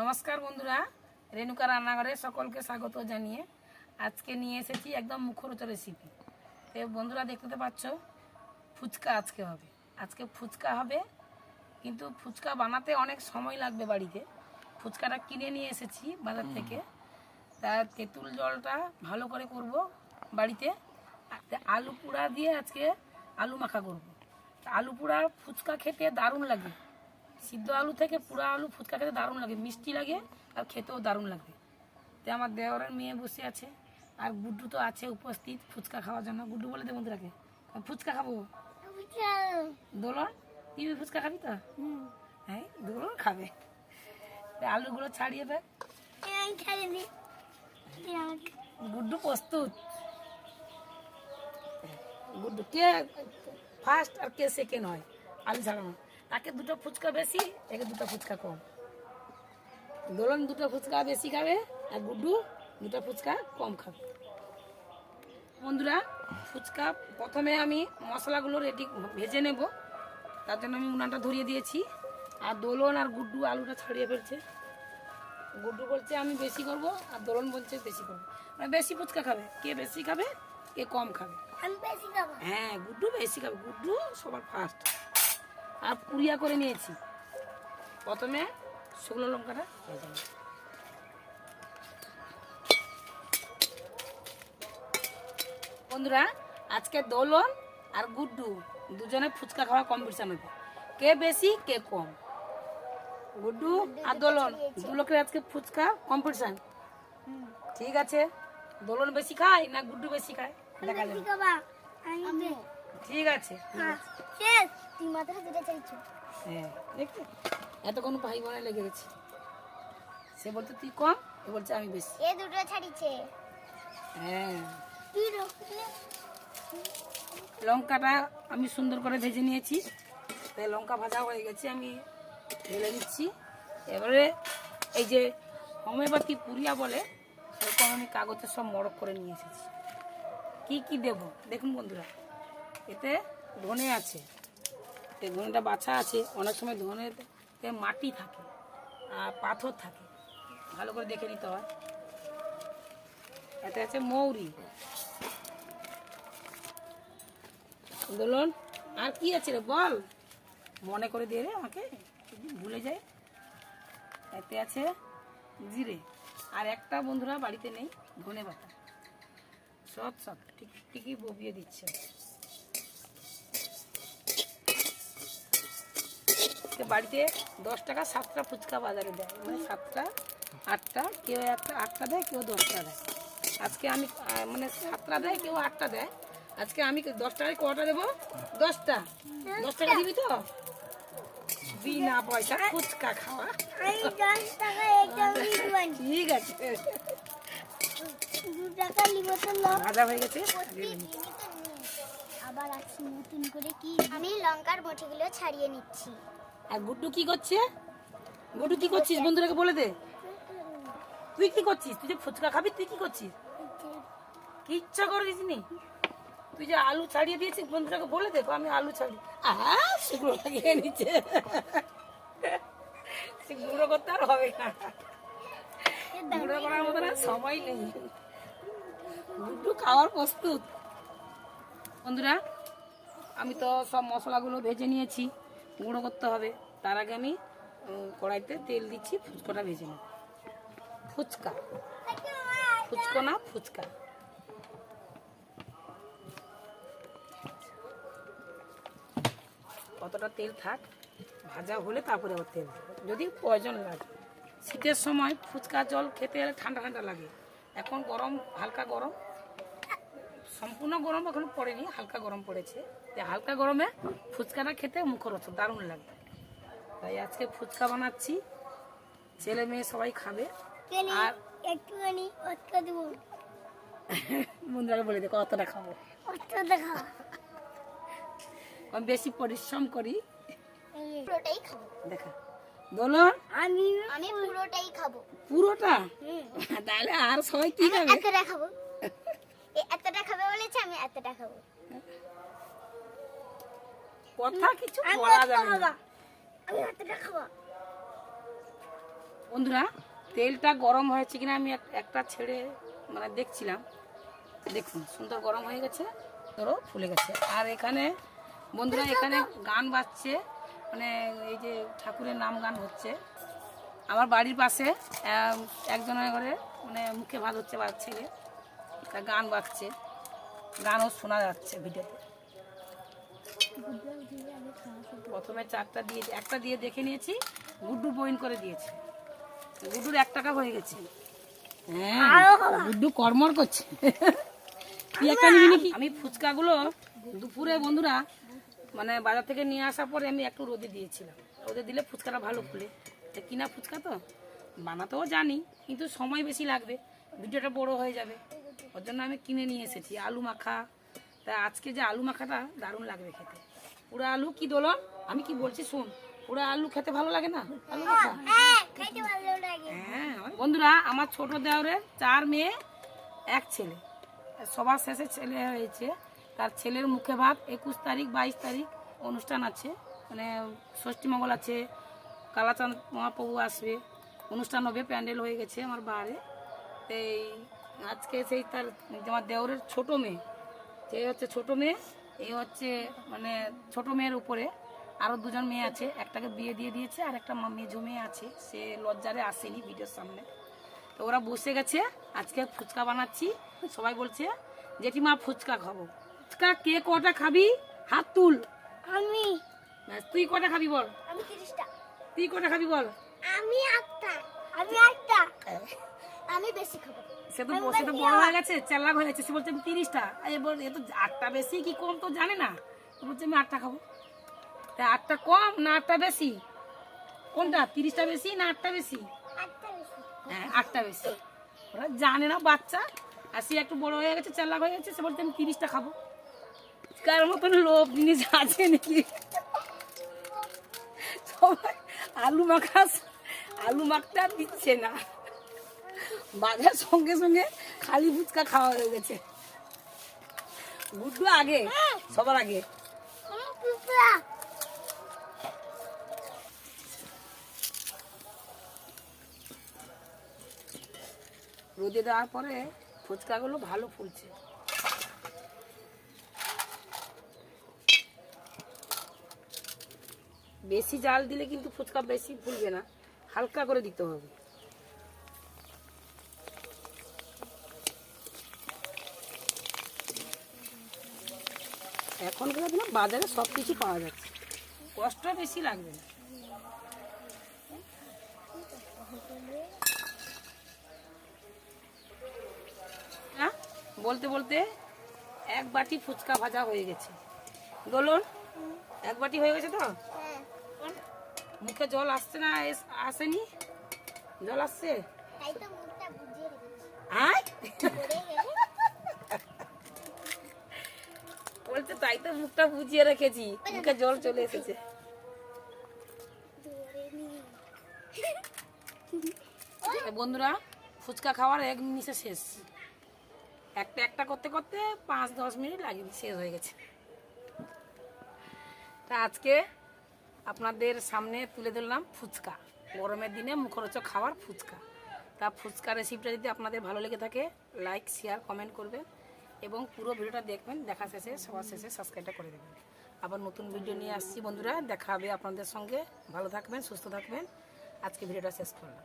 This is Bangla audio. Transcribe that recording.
নমস্কার বন্ধুরা রেণুকা রান্নাঘরে সকলকে স্বাগত জানিয়ে আজকে নিয়ে এসেছি একদম মুখরোচ রেসিপি তো বন্ধুরা দেখতে পাচ্ছ ফুচকা আজকে হবে। আজকে ফুচকা হবে কিন্তু ফুচকা বানাতে অনেক সময় লাগবে বাড়িতে। ফুচকাটা কিনে নিয়ে এসেছি বাজার থেকে। তা তেঁতুল জলটা ভালো করে করব বাড়িতে। আলু পোড়া দিয়ে আজকে আলু মাখা করব। আলু পোড়া ফুচকা খেতে দারুণ লাগে। সিদ্ধ আলু থেকে পুরা আলু ফুচকা খেতে দারুণ লাগে মিষ্টি লাগে আর খেতেও দারুণ লাগবে তো আমার দেওরের মেয়ে বসে আছে আর গুড্ডু তো আছে উপস্থিত ফুচকা খাওয়ার জন্য। গুড্ডু বলে দে বন্ধুরাকে ফুচকা খাব? দোলন তুই ফুচকা খাবি তো? হ্যাঁ দোলন খাবে। আলুগুলো ছাড়িয়ে দেয় গুড্ডু প্রস্তুত। গুড্ডু কে ফার্স্ট আর কে সেকেন্ড হয়? আলু ছাড়ানো। তাকে দুটো ফুচকা বেশি একে দুটো ফুচকা কম। দোলন দুটো ফুচকা বেশি খাবে আর গুড্ডু দুটো ফুচকা কম খাবে। বন্ধুরা ফুচকা প্রথমে আমি মশলাগুলো রেডি ভেজে নেব। তার জন্য আমি উনানটা ধরিয়ে দিয়েছি। আর দোলন আর গুড্ডু আলুটা ছাড়িয়ে ফেলছে। গুড্ডু বলছে আমি বেশি করব আর দোলন বলছে বেশি করব। মানে বেশি ফুচকা খাবে। কে বেশি খাবে কে কম খাবে। আমি বেশি খাব। হ্যাঁ গুড্ডু বেশি খাবে। গুড্ডু সবার ফার্স্ট আর পুরিয়া করে নিয়েছি। প্রথমে শুকনো লঙ্কাটা বন্ধুরা আজকে দোলন আর গুড্ডু দুজনে ফুচকা খাওয়া কম্পিটিশন হবে কে বেশি কে কম? গুড্ডু আর দোলন দু লোকের আজকে ফুচকা কম্পিটিশন ঠিক আছে? দোলন বেশি খায় না গুড্ডু বেশি খায়? দেখা যাবে। ঠিক আছে হ্যাঁ। শেষ তুই মাথাটা দুটো চাইছো। হ্যাঁ দেখতে এতক্ষণ ভাই বোনে লেগে গেছে। সে বলতে তুই কম? এ বলছে আমি বেশি। এ দুটো ছাড়িছে। হ্যাঁ। লঙ্কাটা আমি সুন্দর করে ভেজে নিয়েছি। তাই লঙ্কা ভাজা হয়ে গেছে আমি ঢেলে দিচ্ছি এবারে এই যে হোমিওপ্যাথি পুরিয়া বলে সেরকম আমি কাগজে সব মড়ক করে নিয়ে এসেছি। কি কি দেব? দেখুন বন্ধুরা। এতে ধনে আছে। এই ধনেটা বাছা আছে। অনেক সময় ধনেতে মাটি থাকে আর পাথর থাকে। ভালো করে দেখে নিতে হয়। এতে আছে মৌরি। দোলন, আর কি আছে রে বল? মনে করে দিয়ে রে আমাকে। ভুলে যায় এতে আছে জিরে। আর একটা বন্ধুরা বাড়িতে নেই, ধনে পাতা। সব সব। ঠিক ঠিকই ববিয়ে দিচ্ছে। তো বাড়িতে দশ টাকা সাতটা ফুচকা বাজারে দেয়। মানে সাতটা আটটা কেউ একটা আটটা দেয় কেউ দশটা দেয়। আজকে আমি মানে সাতটা দেয় কেউ আটটা দেয়। আজকে আমি দশ টাকায় কটা দেবো? দশটা। দশ টাকা দিবি তো? বিনা পয়সা ফুচকা খাওয়া। ঠিক আছে। ভাজা হয়ে গেছে আবার নতুন করে কি? আমি লঙ্কার মুঠিগুলো ছাড়িয়ে নিচ্ছি। আর গুড্ডু কি করছে? গুড্ডু কি করছিস বন্ধুরাকে বলে দে। তুই কি করছিস? তুই যে ফুচকা খাবি, তুই কি করছিস? কি ইচ্ছা করে দিসনি তুই যে আলু ছাড়িয়ে দিয়েছিস বন্ধুরাকে বলে দে আমি আলু ছাড়ি। আহা, সেগুলো লাগিয়ে নিচ্ছে। গুঁড়ো করতে আর হবে না। গুঁড়ো করার মতো না সময় নেই। গুড্ডু খাওয়ার প্রস্তুত। বন্ধুরা, আমি তো সব মশলাগুলো ভেজে নিয়েছি। গুঁড়ো করতে হবে। তার আগে আমি কড়াইতে তেল দিচ্ছি, ফুচকাটা ভেজে নেব। ফুচকা। ফুচকো না, ফুচকা। কতটা তেল থাক, ভাজা হলে তারপরে আবার তেল যদি প্রয়োজন লাগে। শীতের সময় ফুচকা, জল খেতে গেলে ঠান্ডা ঠান্ডা লাগে। এখন গরম, হালকা গরম। সম্পূর্ণ গরম এখন পড়েনি হালকা গরম পড়েছে। হালকা গরমে ফুচকাটা খেতে মুখরোচ দারুণ লাগে তাই আজকে ফুচকা বানাচ্ছি ছেলে মেয়ে সবাই খাবে। আর একটুখানি দেবো। বলে দেখো কতটা খাব। অটকা দেখা আমি বেশি পরিশ্রম করি। পুরোটাই খাব। দেখা। দোলন? আমি আমি পুরোটাই খাব। পুরোটা? তাহলে আর সবাই কি খাবে? খাব। এতটা খাবে বলেছে আমি এতটা খাব। কথা কিছু বলা যাবে না। আমি এতটা খাব। বন্ধুরা তেলটা গরম হয়েছে কিনা আমি এক- একটা ছেড়ে মানে দেখছিলাম। দেখুন সুন্দর গরম হয়ে গেছে ধরো ফুলে গেছে। আর এখানে বন্ধুরা এখানে গান বাজছে মানে এই যে ঠাকুরের নাম গান হচ্ছে। আমার বাড়ির পাশে একজনের ঘরে মানে মুখে ভাত হচ্ছে বা ছেলে তা গান বাজছে। গানও শোনা যাচ্ছে ভিডিওতে। প্রথমে চারটা দিয়ে একটা দিয়ে দেখে নিয়েছি গুড্ডু বইন করে দিয়েছে। গুড্ডুর এক টাকা হয়ে গেছে। হ্যাঁ গুড্ডু কর্মর করছে? আমি ফুচকাগুলো দুপুরে বন্ধুরা মানে বাজার থেকে নিয়ে আসার পরে আমি একটু রোদে দিয়েছিলাম। রোদে দিলে ফুচকাটা ভালো ফুলে। এটা কিনা ফুচকা তো? বানাতেও জানি কিন্তু সময় বেশি লাগবে। ভিডিওটা বড় হয়ে যাবে। ওর জন্য আমি কিনে নিয়ে এসেছি আলু মাখা। তা আজকে যে আলু মাখাটা দারুণ লাগবে খেতে। পুরো আলু কি দোলন? আমি কি বলছি শুন পুরো আলু খেতে ভালো লাগে না? আলু মাখা? হ্যাঁ ভালো লাগে। হ্যাঁ আমার- বন্ধুরা আমার ছোট দেওরের চার মেয়ে এক ছেলে। সবার শেষে ছেলে হয়েছে। তার ছেলের মুখে ভাত একুশ তারিখ বাইশ তারিখ অনুষ্ঠান আছে। মানে ষষ্ঠী মঙ্গল আছে কালাচাঁদ মহাপ্রভু আসবে। অনুষ্ঠান হবে প্যান্ডেল হয়ে গেছে আমার বাড়ি। তো এই আজকে সেই তার আমার দেওরের ছোট মেয়ে। যে হচ্ছে ছোট মেয়ে এই হচ্ছে মানে ছোট মেয়ের উপরে। আরও দুজন মেয়ে আছে একটাকে বিয়ে দিয়ে দিয়েছে আর একটা মেজো মেয়ে আছে। সে লজ্জারে আসেনি ভিডিওর সামনে। তো ওরা বসে গেছে আজকে ফুচকা বানাচ্ছি। সবাই বলছে জেঠিমা ফুচকা খাব। ফুচকা কে কটা খাবি? হাত তুল। আমি। তুই কটা খাবি বল? আমি তুই কটা খাবি বল? আমি আটটা। আমি আটটা। আমি বেশি খাব। সে তো বসে তো বড় হয়ে গেছে চালাক হয়ে গেছে। সে বলছে আমি তিরিশটা। এই বল এ তো আটটা বেশি কি কম তো জানে না। বলছে আমি আটটা খাব। তা আটটা কম না আটটা বেশি? কোনটা? তিরিশটা বেশি না আটটা বেশি? আটটা বেশি। হ্যাঁ আটটা বেশি। ওরা জানে না বাচ্চা। আর সে একটু বড় হয়ে গেছে চালাক হয়ে গেছে সে বলছে আমি তিরিশটা খাব। কার মতন লোভ জিনিস আছে নাকি? সবাই আলু মাখা আলু মাখটা দিচ্ছে না। বাজার সঙ্গে সঙ্গে খালি ফুচকা খাওয়া হয়ে গেছে। গুড্ডু আগে, সবার আগে। রোদে দেওয়ার পরে ফুচকাগুলো ভালো ফুলছে। বেশি জাল দিলে কিন্তু ফুচকা বেশি ফুলবে না, হালকা করে দিতে হবে। এখনকার দিনে বাজারে সব কিছু পাওয়া যাচ্ছে। কষ্ট বেশি লাগবে না। না বলতে বলতে এক বাটি ফুচকা ভাজা হয়ে গেছে। বলুন এক বাটি হয়ে গেছে তো? হ্যাঁ মুখে জল আসছে না আসেনি? জল আসছে? আয় পড়ে গেলে বলছে, তাই তো মুখটা বুঝিয়ে রেখেছি। মুখে জল চলে এসেছে। বন্ধুরা, ফুচকা খাওয়ার এক মিনিটে শেষ। একটা একটা করতে করতে পাঁচ, দশ মিনিট লাগে শেষ হয়ে গেছে। তা আজকে আপনাদের সামনে তুলে ধরলাম ফুচকা। গরমের দিনে মুখরোচক খাওয়ার ফুচকা। তা ফুচকা রেসিপিটা যদি আপনাদের ভালো লেগে থাকে লাইক শেয়ার কমেন্ট করবেন। এবং পুরো ভিডিওটা দেখবেন, দেখা শেষে, সবার শেষে সাবস্ক্রাইবটা করে দেবেন। আবার নতুন ভিডিও নিয়ে আসছি বন্ধুরা, দেখা হবে আপনাদের সঙ্গে। ভালো থাকবেন, সুস্থ থাকবেন। আজকে ভিডিওটা শেষ করলাম.